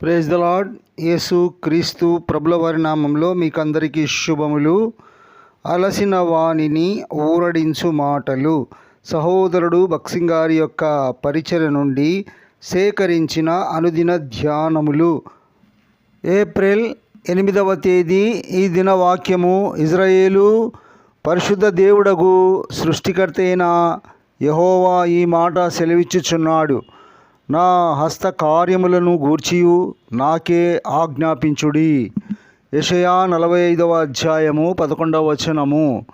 Praise the lord యేసు క్రీస్తు ప్రభుల వారి నామంలో మీకు అందరికీ శుభములు. అలసిన వాణిని ఊరడించు మాటలు. సహోదరుడు బక్సింగ్ గారి యొక్క పరిచయ నుండి సేకరించిన అనుదిన ధ్యానములు. ఏప్రిల్ ఎనిమిదవ తేదీ ఈ దిన వాక్యము ఇజ్రాయేలు పరిశుద్ధ దేవుడగు సృష్టికర్త అయిన యహోవా ఈ మాట సెలవిచ్చుచున్నాడు. నా హస్త కార్యములను గూర్చియు నాకే ఆజ్ఞాపించుడి. యషయా నలభై ఐదవ అధ్యాయము పదకొండవ వచనము.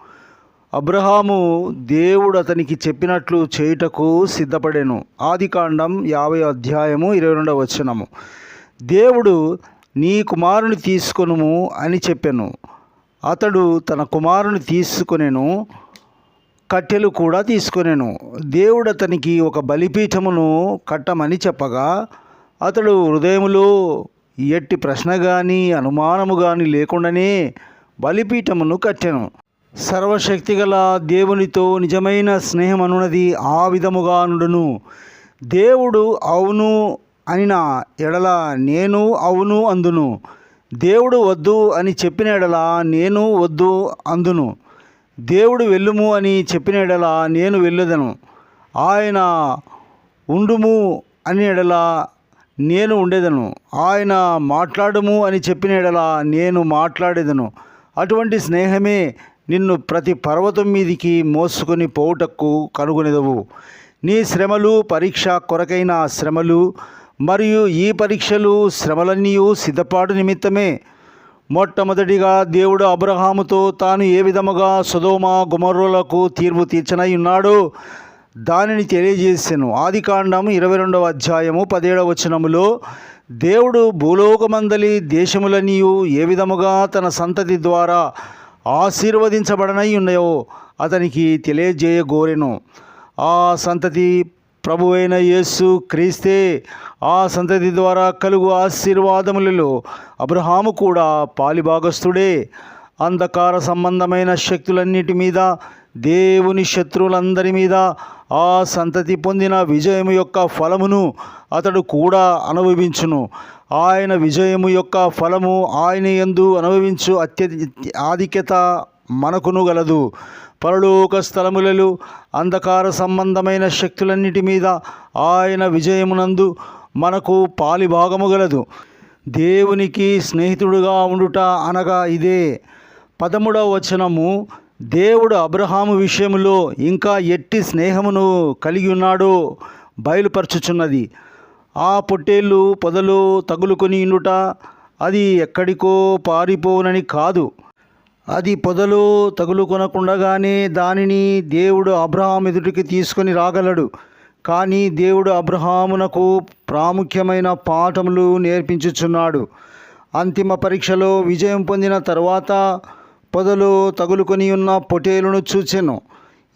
అబ్రహాము దేవుడు అతనికి చెప్పినట్లు చేయుటకు సిద్ధపడెను. ఆదికాండం యాభై అధ్యాయము ఇరవై రెండవ వచనము. దేవుడు నీ కుమారుని తీసుకొనుము అని చెప్పాను. అతడు తన కుమారుని తీసుకొనెను. కట్టెలు కూడా తీసుకొనెను. దేవుడు అతనికి ఒక బలిపీఠమును కట్టమని చెప్పగా అతడు హృదయములో ఎట్టి ప్రశ్న కానీ అనుమానము కానీ లేకుండానే బలిపీఠమును కట్టెను. సర్వశక్తిగల దేవునితో నిజమైన స్నేహం అనున్నది ఆ విధముగా నుండును. దేవుడు అవును అనిన ఎడల నేను అవును అందును. దేవుడు వద్దు అని చెప్పిన ఎడల నేను వద్దు అందును. దేవుడు వెళ్ళుము అని చెప్పిన ఎడల నేను వెళ్ళదను. ఆయన ఉండుము అని ఎడల నేను ఉండేదను. ఆయన మాట్లాడుము అని చెప్పిన ఎడల నేను మాట్లాడేదను. అటువంటి స్నేహమే నిన్ను ప్రతి పర్వతం మీదికి మోసుకొని పోవుటకు కనుగొనేదవు. నీ శ్రమలు పరీక్ష కొరకైన శ్రమలు మరియు ఈ పరీక్షలు శ్రమలన్నీ సిద్ధపాటు నిమిత్తమే మొట్టమొదటిగా దేవుడు అబ్రహాముతో తాను ఏ విధముగా సుధోమ గుమర్రులకు తీర్పు తీర్చనై ఉన్నాడో దానిని తెలియజేసాను. ఆది కాండం ఇరవై రెండవ అధ్యాయము పదిహేడవ వచనములో దేవుడు భూలోకమందలి దేశములనియు ఏ విధముగా తన సంతతి ద్వారా ఆశీర్వదించబడనై ఉన్నాయో అతనికి తెలియజేయగోరెను. ఆ సంతతి ప్రభువైన యేసు క్రీస్తే ఆ సంతతి ద్వారా కలుగు ఆశీర్వాదములలో అబ్రహాము కూడా పాలిభాగస్థుడే. అంధకార సంబంధమైన శక్తులన్నిటి మీద దేవుని శత్రువులందరి మీద ఆ సంతతి పొందిన విజయము యొక్క ఫలమును అతడు కూడా అనుభవించును. ఆయన విజయము యొక్క ఫలము ఆయన యందు అనుభవించు అత్య ఆధిక్యత మనకును గలదు. పరలోక స్థలములలో అంధకార సంబంధమైన శక్తులన్నిటి మీద ఆయన విజయమునందు మనకు పాలిభాగము గలదు. దేవునికి స్నేహితుడుగా ఉండుట అనగా ఇదే. పదమూడవ వచనము దేవుడు అబ్రహాము విషయంలో ఇంకా ఎట్టి స్నేహమును కలిగి ఉన్నాడో బయలుపరచుచున్నది. ఆ పొట్టేళ్ళు పొదలు తగులుకొని ఉండుట అది ఎక్కడికో పారిపోనని కాదు. అది పొదలు తగులుకొనకుండగానే దానిని దేవుడు అబ్రహాం ఎదుటికి తీసుకొని రాగలడు. కానీ దేవుడు అబ్రహామునకు ప్రాముఖ్యమైన పాఠములు నేర్పించుచున్నాడు. అంతిమ పరీక్షలో విజయం పొందిన తర్వాత పొదలు తగులుకొని ఉన్న పొటేలును చూచెను.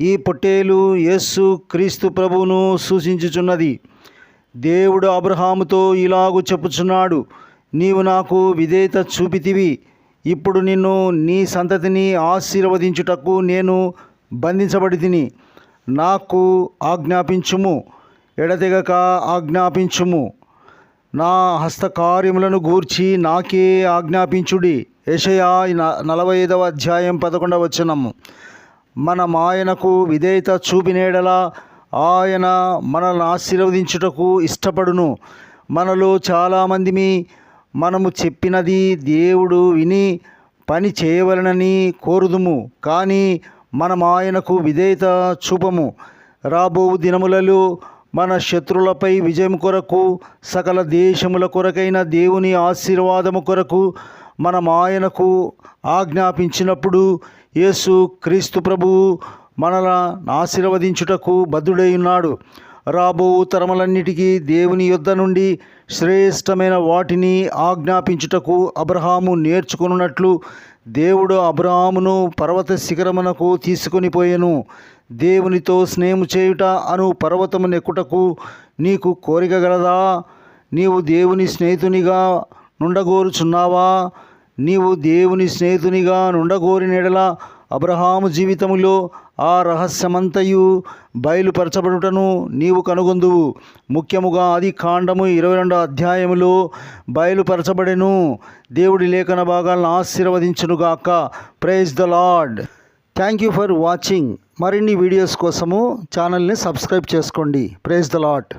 ఈ పొట్టేలు యేసు క్రీస్తు ప్రభువును సూచించుచున్నది. దేవుడు అబ్రహాముతో ఇలాగు చెప్పుచున్నాడు. నీవు నాకు విధేయత చూపితివి. ఇప్పుడు నిన్ను నీ సంతతిని ఆశీర్వదించుటకు నేను బంధించబడి తిని నాకు ఆజ్ఞాపించుము ఎడతెగక ఆజ్ఞాపించుము. నా హస్తకార్యములను గూర్చి నాకే ఆజ్ఞాపించుడి. యషయా న- నలభై ఐదవ అధ్యాయం పదకొండవ వచనము. మనం ఆయనకు విధేయత చూపినేడలా ఆయన మనల్ని ఆశీర్వదించుటకు ఇష్టపడును. మనలో చాలామందిమి మనము చెప్పినది దేవుడు విని పని చేయవలనని కోరుదుము కానీ మనం ఆయనకు విధేయత చూపము. రాబో దినములలో మన శత్రులపై విజయం కొరకు సకల దేశముల కొరకైన దేవుని ఆశీర్వాదము కొరకు మనం ఆయనకు ఆజ్ఞాపించినప్పుడు యేసు క్రీస్తు ప్రభువు మనల ఆశీర్వదించుటకు బద్ధుడై ఉన్నాడు. రాబో తరములన్నిటికీ దేవుని యొద్ద నుండి శ్రేష్టమైన వాటిని ఆజ్ఞాపించుటకు అబ్రహాము నేర్చుకున్నట్లు దేవుడు అబ్రహామును పర్వత శిఖరమునకు తీసుకొని పోయెను. దేవునితో స్నేహము చేయుట అను పర్వతము నెక్కుటకు నీకు కోరిక గలదా? నీవు దేవుని స్నేహితునిగా నుండగోరుచున్నావా? నీవు దేవుని స్నేహితునిగా నుండగోరినెడల అబ్రహాము జీవితములో ఆ రహస్యమంతయు బయలుపరచబడుటను నీవు కనుగొందువు. ముఖ్యముగా ఆది కాండము ఇరవై రెండో అధ్యాయములో బయలుపరచబడెను. దేవుడి లేఖన భాగాలను ఆశీర్వదించునుగాక. Praise the Lord thank you for watching మరిన్ని వీడియోస్ కోసము ఛానల్ని సబ్స్క్రైబ్ చేసుకోండి. Praise the lot